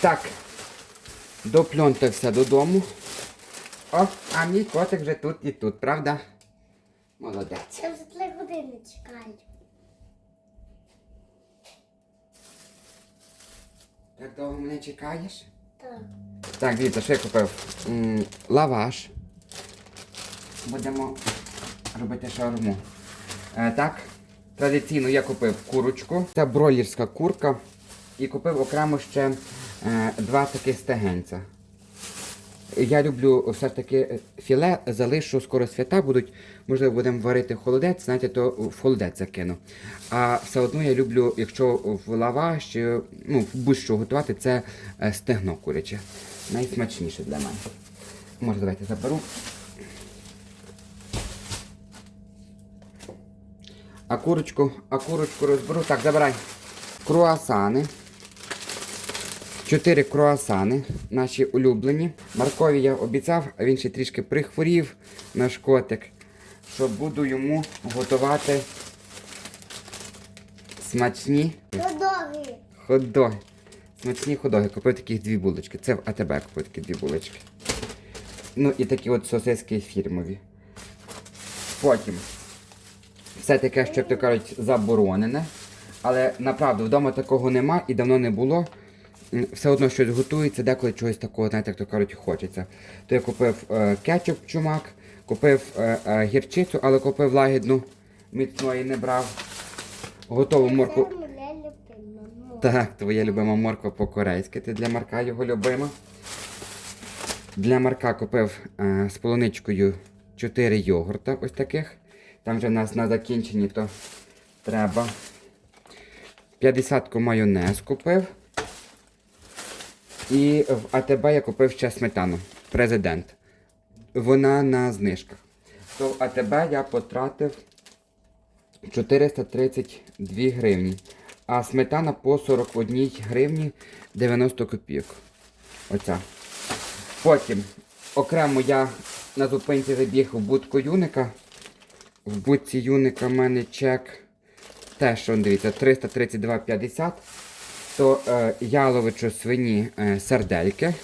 Так, допльонтався додому. О, а мій котик вже тут і тут, правда? Молодець. Я вже три години чекаю. Так довго мене чекаєш? Так. Так, дивіться, що я купив? М, лаваш. Будемо робити шаурму. Е, так, традиційно я купив курочку. Це бройлерська курка. І купив окремо ще два такі стегенця. Я люблю все ж таки е, філе, залишу скоро свята будуть, можливо, будемо варити холодець, знаєте, то в холодець закину. А все одно я люблю, якщо в лаваш, ну, в будь-що готувати, це е, стегно куряче. Найсмачніше для мене. Може, давайте заберу. А курочку, а курочку розберу. Так, забирай. Круасани. Чотири круасани, наші улюблені. Маркові я обіцяв, а він ще трішки прихворів, наш котик, що буду йому готувати смачні Додоги. ходоги. Смачні ходоги. Купив таких дві булочки. Це в АТБ купив такі дві булочки. Ну і такі от сосиски фірмові. Потім все таке, що як то кажуть, заборонене. Але направду вдома такого нема і давно не було. Все одно щось готується, деколи чогось такого, знаєте, як то кажуть, хочеться. То я купив е, кетчуп чумак, купив е, е, гірчицю, але купив лагідну, міцної не брав. Готову морку. Так, твоя любима морква по-корейськи. Ти для Марка його любима. Для Марка купив е, з полуничкою 4 йогурта ось таких. Там вже в нас на закінченні то треба. 50 майонез купив. І в АТБ я купив ще сметану. Президент. Вона на знижках. То в АТБ я потратив 432 гривні. А сметана по 41 гривні 90 копійок. Оця. Потім окремо я на зупинці забіг в будку юника. В будці юника в мене чек. Теж, дивіться, 332,50. То е, яловичу свині е, сардельки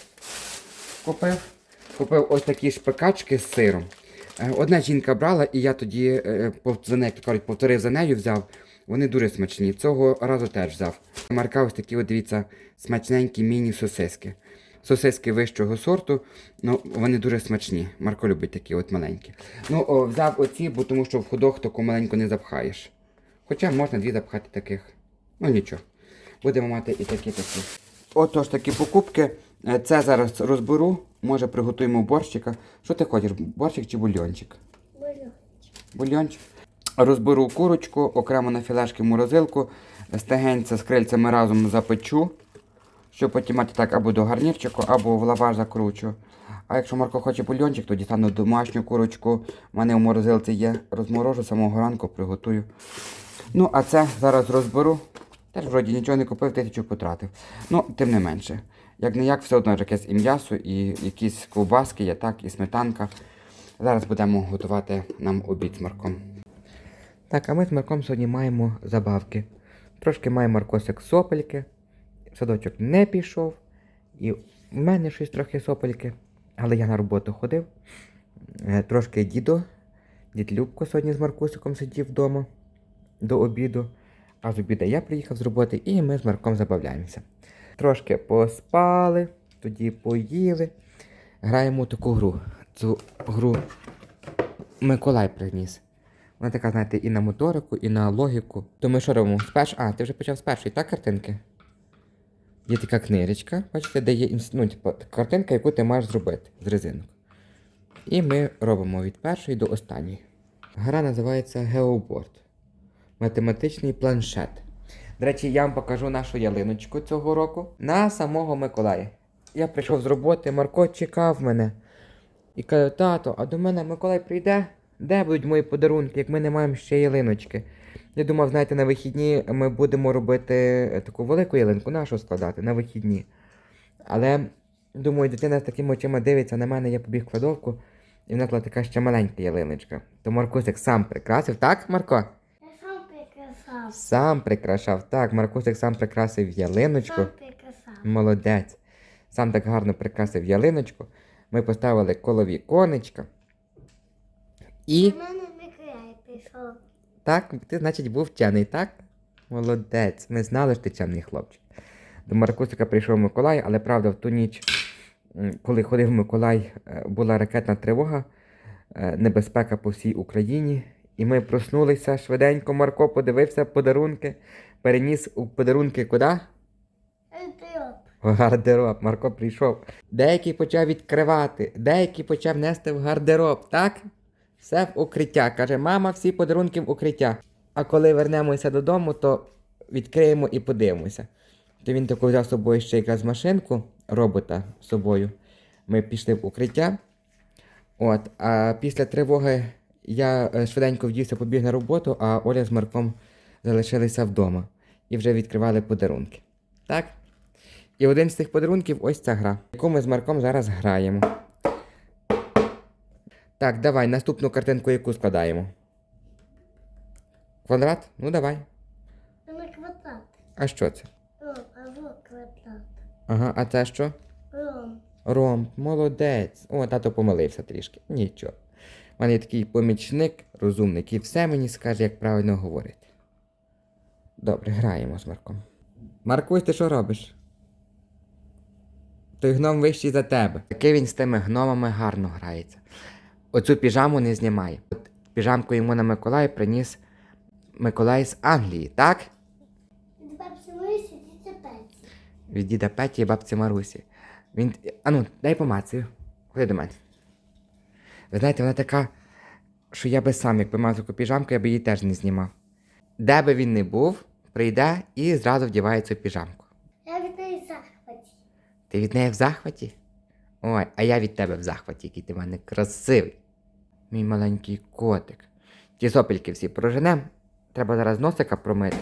купив. Купив ось такі шпикачки з сиром. Е, Одна жінка брала, і я тоді е, за нею, кажуть, повторив за нею, взяв. Вони дуже смачні. Цього разу теж взяв. Марка ось такі, от, дивіться, смачненькі міні-сосиски. Сосиски вищого сорту, ну вони дуже смачні. Марко любить такі от маленькі. Ну, о, взяв оці, бо тому що в ходох таку маленьку не запхаєш. Хоча можна дві запхати таких. Ну нічого. Будемо мати і такі такі. Отож такі покупки. Е, Це зараз розберу. Може приготуємо борщика. Що ти хочеш? Борщик чи бульйончик? Болю. Бульйончик. Розберу курочку, окремо на філешки в морозилку. Стегенця з крильцями разом запечу. Щоб потім мати так або до гарнірчику, або в лаваш закручу. А якщо Марко хоче бульйончик, то дістану домашню курочку. У мене в морозилці є. Розморожу самого ранку, приготую. Ну, а це зараз розберу. Теж вроді нічого не купив, тисячу потратив. Ну, тим не менше. Як не як, все одно якесь і м'ясо, і якісь ковбаски є, так, і сметанка. Зараз будемо готувати нам обід з Марком. Так, а ми з Марком сьогодні маємо забавки. Трошки має Маркосик сопельки. Садочок не пішов. І в мене щось трохи сопельки. Але я на роботу ходив. Е, Трошки дідо. Дід Любко сьогодні з Маркусиком сидів вдома до обіду. А з обіду я приїхав з роботи і ми з Марком забавляємося. Трошки поспали, тоді поїли. Граємо таку гру. Цю гру Миколай приніс. Вона така, знаєте, і на моторику, і на логіку. То ми що робимо? Сперш... А, ти вже почав з першої, так, картинки? Є така книжечка, бачите, де є ну, типу, картинка, яку ти маєш зробити з резинок. І ми робимо від першої до останньої. Гра називається Geoboard. Математичний планшет. До речі, я вам покажу нашу ялиночку цього року на самого Миколая. Я прийшов з роботи, Марко чекав мене. І каже, тато, а до мене Миколай прийде? Де будуть мої подарунки, як ми не маємо ще ялиночки? Я думав, знаєте, на вихідні ми будемо робити е, таку велику ялинку, нашу складати на вихідні. Але, думаю, дитина з такими очима дивиться на мене, я побіг в кладовку, і в нас була така ще маленька ялиночка. То Маркусик сам прикрасив, так, Марко? Сам прикрашав, так, Маркусик сам прикрасив ялиночку. Сам прикрасав. Молодець. сам так гарно прикрасив ялиночку. Ми поставили колові конечка. І У мене Миколай пішов. так, ти, значить, був вчений, так? Молодець. Ми знали, що ти чемний хлопчик. До Маркусика прийшов Миколай, але правда, в ту ніч, коли ходив Миколай, е, була ракетна тривога, е, небезпека по всій Україні. І ми проснулися швиденько. Марко подивився подарунки, переніс у подарунки куди? В гардероб. Марко прийшов. Деякий почав відкривати, деякий почав нести в гардероб, так? Все в укриття. Каже, мама, всі подарунки в укриття. А коли вернемося додому, то відкриємо і подивимося. То він таку взяв з собою ще якраз машинку, робота з собою. Ми пішли в укриття. От, а після тривоги я е, швиденько вдівся, побіг на роботу, а Оля з Марком залишилися вдома і вже відкривали подарунки. Так? І один з цих подарунків ось ця гра, яку ми з Марком зараз граємо. Так, давай, наступну картинку яку складаємо. Квадрат? Ну давай. Це не квадрат. А що це? Ром, квадрат. Ага, а це що? Ром. Ром, молодець. О, тато помилився трішки. Нічого. У мене є такий помічник, розумник, і все мені скаже, як правильно говорити. Добре, граємо з Марком. Маркусь, ти що робиш? Той гном вищий за тебе. Такий він з тими гномами гарно грається. Оцю піжаму не знімає. От піжамку йому на Миколай приніс Миколай з Англії, так? Від бабці Марисі діти Пеці. Від діда Петі і бабці Марусі. Він. Ану, дай помацаю. Ходи до мене. Ви знаєте, вона така, що я би сам, як помазав таку піжамку, я би її теж не знімав. Де би він не був, прийде і зразу вдіває цю піжамку. Я від неї в захваті. Ти від неї в захваті? Ой, а я від тебе в захваті, який ти в мене красивий. Мій маленький котик. Ті сопельки всі проженем. Треба зараз носика промити.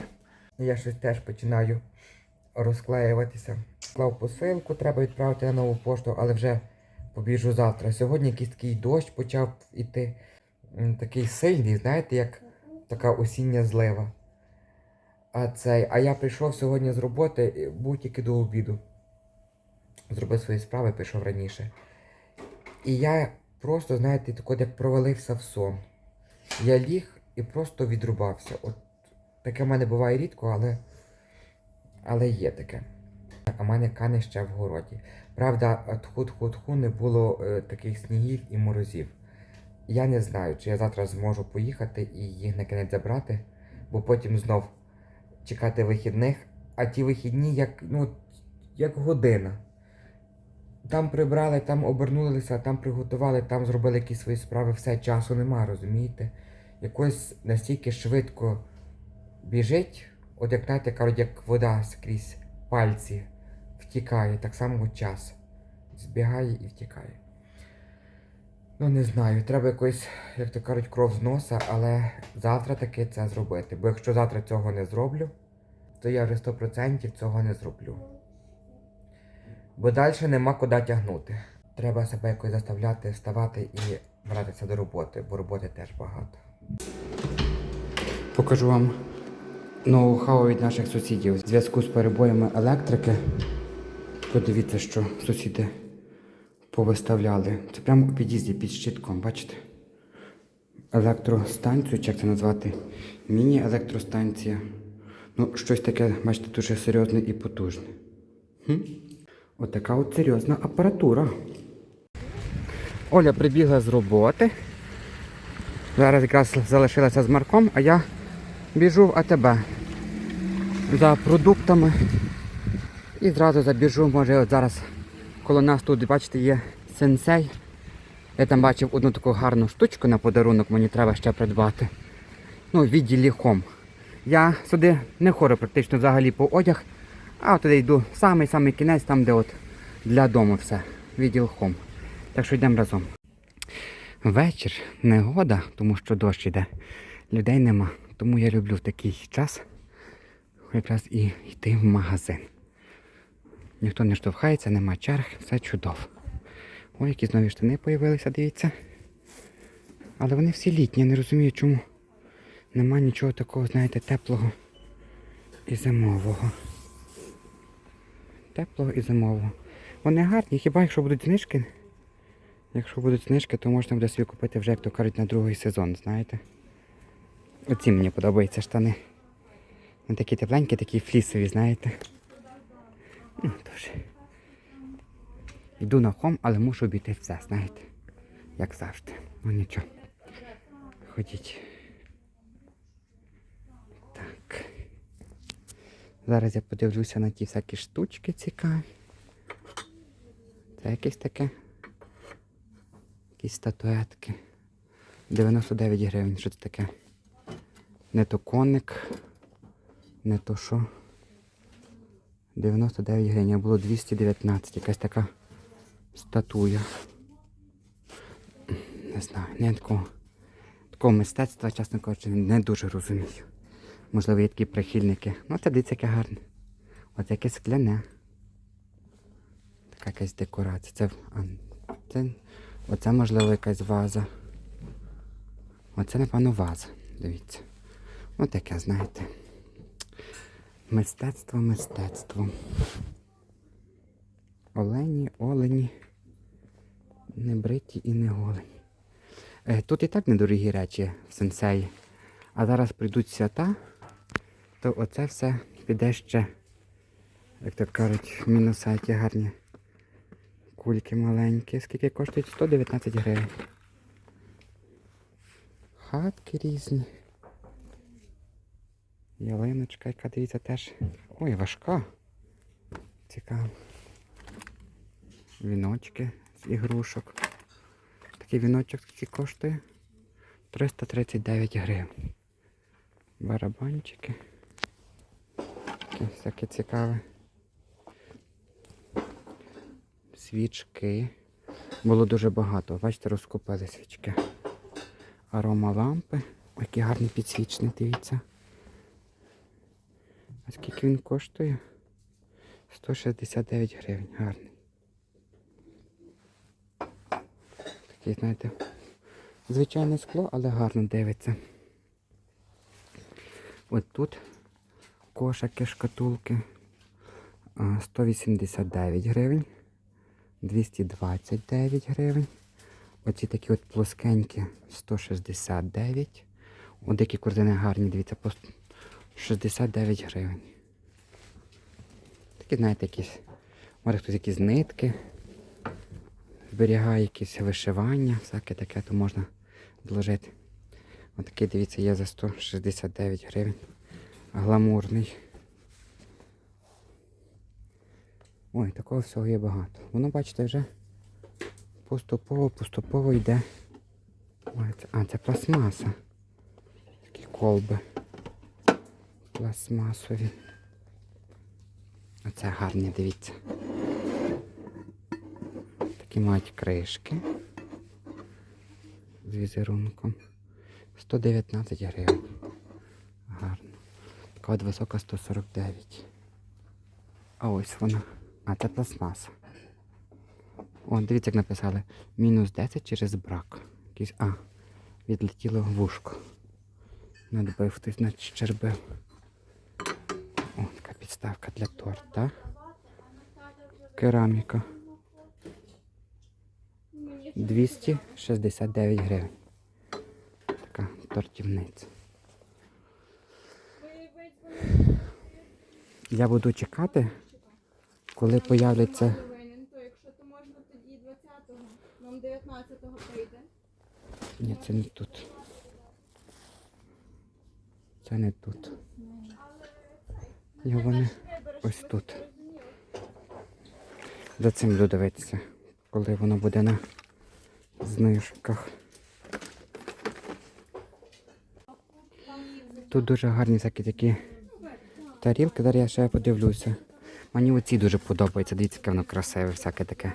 Я щось теж починаю розклеюватися. Склав посилку, треба відправити на нову пошту, але вже побіжу завтра. Сьогодні якийсь такий дощ почав іти. Такий сильний, знаєте, як така осіння злива. А цей, а я прийшов сьогодні з роботи, і був тільки до обіду. Зробив свої справи, пішов раніше. І я просто, знаєте, так от як провалився в сон. Я ліг і просто відрубався. От таке в мене буває рідко, але, але є таке. А в мене кани ще в городі. Правда, тху-тху-тху не було е, таких снігів і морозів. Я не знаю, чи я завтра зможу поїхати і їх на кінець забрати, бо потім знов чекати вихідних, а ті вихідні як, ну, як година. Там прибрали, там обернулися, там приготували, там зробили якісь свої справи, все, часу нема, розумієте? Якось настільки швидко біжить, от як знаєте, кажуть, як вода скрізь пальці втікає, так само час. Збігає і втікає. Ну, не знаю, треба якось, як то кажуть, кров з носа, але завтра таки це зробити. Бо якщо завтра цього не зроблю, то я вже 100% цього не зроблю. Бо далі нема куди тягнути. Треба себе якось заставляти вставати і братися до роботи, бо роботи теж багато. Покажу вам ноу-хау від наших сусідів. В зв'язку з перебоями електрики. Подивіться, що сусіди повиставляли. Це прямо у під'їзді під щитком, бачите? Електростанцію, чи як це назвати? Міні-електростанція. Ну, щось таке, бачите, дуже серйозне і потужне. Хм? Отака от серйозна апаратура. Оля прибігла з роботи. Зараз якраз залишилася з Марком, а я біжу в АТБ за продуктами. І зразу забіжу, може от зараз коло нас тут, бачите, є сенсей. Я там бачив одну таку гарну штучку на подарунок, мені треба ще придбати. Ну, в відділі хом. Я сюди не ходжу практично взагалі по одяг, а туди йду самий-самий кінець, там де от для дому все. Відділ хом. Так що йдемо разом. Вечір, негода, тому що дощ іде. Людей нема. Тому я люблю такий час якраз і йти в магазин. Ніхто не штовхається, нема черг, все чудово. Ой, які нові штани появилися, дивіться. Але вони всі літні, я не розумію, чому нема нічого такого, знаєте, теплого і зимового. Теплого і зимового. Вони гарні, хіба якщо будуть знижки. Якщо будуть знижки, то можна буде собі купити вже, як то кажуть, на другий сезон, знаєте. Оці мені подобаються штани. Вони такі тепленькі, такі флісові, знаєте. Ну. Йду на хом, але мушу обійти все, знаєте. Як завжди. Ну нічого. Ходіть. Так. Зараз я подивлюся на ті всякі штучки цікаві. Це якесь таке. Якісь статуетки. 99 гривень. Що це таке? Не то коник, не то що. 99 гривень, а було 219. Якась така статуя. Не знаю, не такого. Такого мистецтва, чесно кажучи, не дуже розумію. Можливо, є такі прихильники. Ну, це дивіться, яке гарне. От яке скляне. Така якась декорація. Це, це, оце, можливо, якась ваза. Оце, напевно, ваза. Дивіться. Ну, таке, знаєте. Мистецтво, мистецтво. Олені, олені. Не бриті і не голені. Е, Тут і так недорогі речі в сенсеї. А зараз прийдуть свята, то оце все піде ще, як то кажуть, в мінусайті гарні кульки маленькі. Скільки коштують? 119 гривень. Хатки різні. Ялиночка, яка дивіться теж. Ой, важка. Цікаво. Віночки з ігрушок. Такий віночок скільки коштує? 339 гривень. Барабанчики. Таке всяке цікаве. Свічки. Було дуже багато. Бачите, розкупили свічки. Арома лампи. Який гарний підсвічник, дивіться. А скільки він коштує? 169 гривень. Гарний. Такий, знаєте, звичайне скло, але гарно дивиться. От тут кошики, шкатулки 189 гривень, 229 гривень. Оці такі от плоскенькі 169. От такі корзини гарні, дивіться, по 69 гривень. Такі, знаєте, якісь, може хтось якісь нитки зберігає якісь вишивання, всяке таке, то можна зложити. Отакий, дивіться, є за 169 гривень. Гламурний. Ой, такого всього є багато. Воно, бачите, вже поступово, поступово йде. А, це пластмаса. Такі колби. Пластмасові. Оце гарні, дивіться. Такі мають кришки з візерунком. 119 гривень. Гарно. Така от висока 149. А ось вона. А це пластмаса. О, дивіться, як написали. Мінус 10 через брак. Якийсь, а, відлетіло вушко. Надбив хтось надщербив. О, така підставка для торта. Кераміка. 269 гривень. Така тортівниця. Я буду чекати, коли появляться. Якщо то можна тоді 20-го, нам 19-го прийде. Ні, це не тут. Це не тут. Його вони ось тут. За цим буду дивитися, коли воно буде на знижках. Тут дуже гарні всякі такі тарілки, зараз я ще подивлюся. Мені оці дуже подобаються, дивіться, яке воно красиве, всяке таке.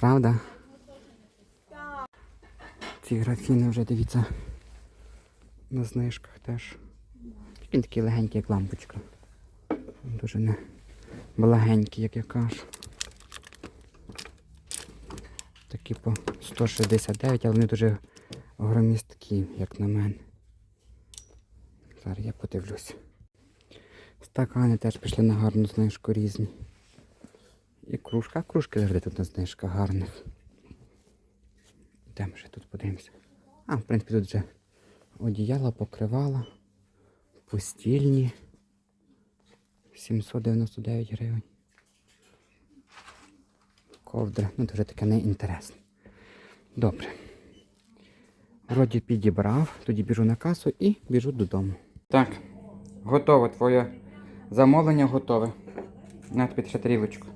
Правда? Ці графіни вже дивіться на знижках теж. Він такий легенький, як лампочка. Дуже не благенький, як я кажу. Такі по 169, але вони дуже громісткі, як на мене. Зараз я подивлюсь. Стакани теж пішли на гарну знижку різні. І кружка. а Кружки завжди тут на знижках гарних. Де ми ще тут подивимося? А, в принципі, тут вже одіяла, покривала, постільні. 799 гривень. Ковдра. Ну, вже таке неінтересне. Добре. Вроді підібрав, тоді біжу на касу і біжу додому. Так, готове твоє замовлення готове. На тобі ще тарілочку.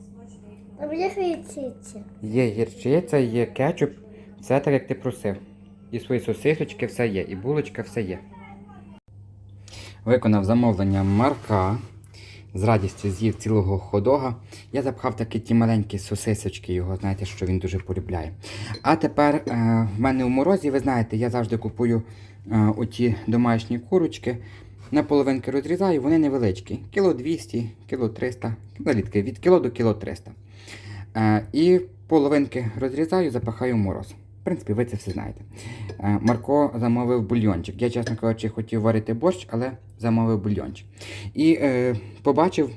Є грициця. Є гірчиця, є кетчуп, все так, як ти просив. І свої сосисочки, все є, і булочка, все є. Виконав замовлення Марка. З радістю з'їв цілого ходога. Я запхав такі ті маленькі сосисочки його, знаєте, що він дуже полюбляє. А тепер е, в мене у морозі, ви знаєте, я завжди купую е, оті домашні курочки. На половинки розрізаю, вони невеличкі. Кіло 200, кіло 300, кілолітки, від кіло до кіло 300. Е, і половинки розрізаю, запахаю в мороз. В принципі, ви це все знаєте. Е, Марко замовив бульйончик. Я, чесно кажучи, хотів варити борщ, але замовив бульйончик. І е, побачив,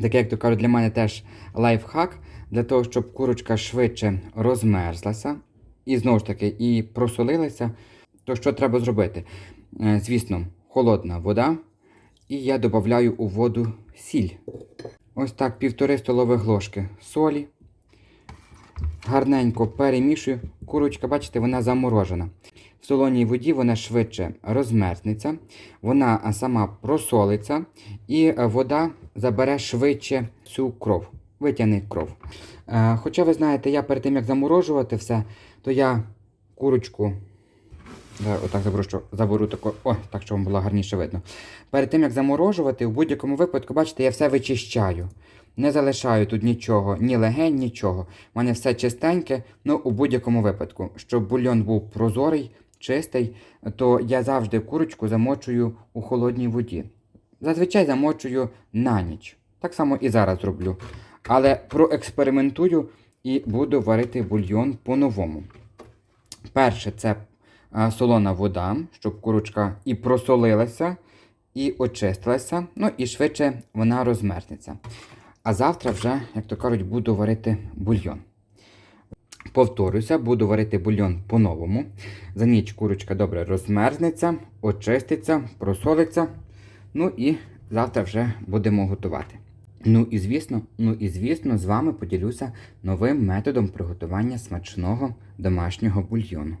таке, як то кажуть, для мене теж лайфхак, для того, щоб курочка швидше розмерзлася і знову ж таки і просолилася. То що треба зробити? Е, звісно, холодна вода, і я додаю у воду сіль. Ось так півтори столових ложки солі. Гарненько перемішую. Курочка, бачите, вона заморожена. В солоній воді вона швидше розмерзнеться, вона сама просолиться, і е, вода забере швидше цю кров, витягне кров. Е, Хоча ви знаєте, я перед тим як заморожувати все, то я курочку. Отак заберу, що заберу тако, о, так, щоб вам було гарніше видно. Перед тим як заморожувати, в будь-якому випадку, бачите, я все вичищаю. Не залишаю тут нічого, ні легень, нічого. У мене все чистеньке, ну у будь-якому випадку. Щоб бульйон був прозорий, чистий, то я завжди курочку замочую у холодній воді. Зазвичай замочую на ніч. Так само і зараз роблю. Але проекспериментую і буду варити бульйон по-новому. Перше, це солона вода, щоб курочка і просолилася, і очистилася, ну і швидше вона розмерзнеться. А завтра вже, як то кажуть, буду варити бульйон. Повторюся, буду варити бульйон по-новому. За ніч курочка добре розмерзнеться, очиститься, просолиться. Ну і завтра вже будемо готувати. Ну і звісно, ну і звісно, з вами поділюся новим методом приготування смачного домашнього бульйону.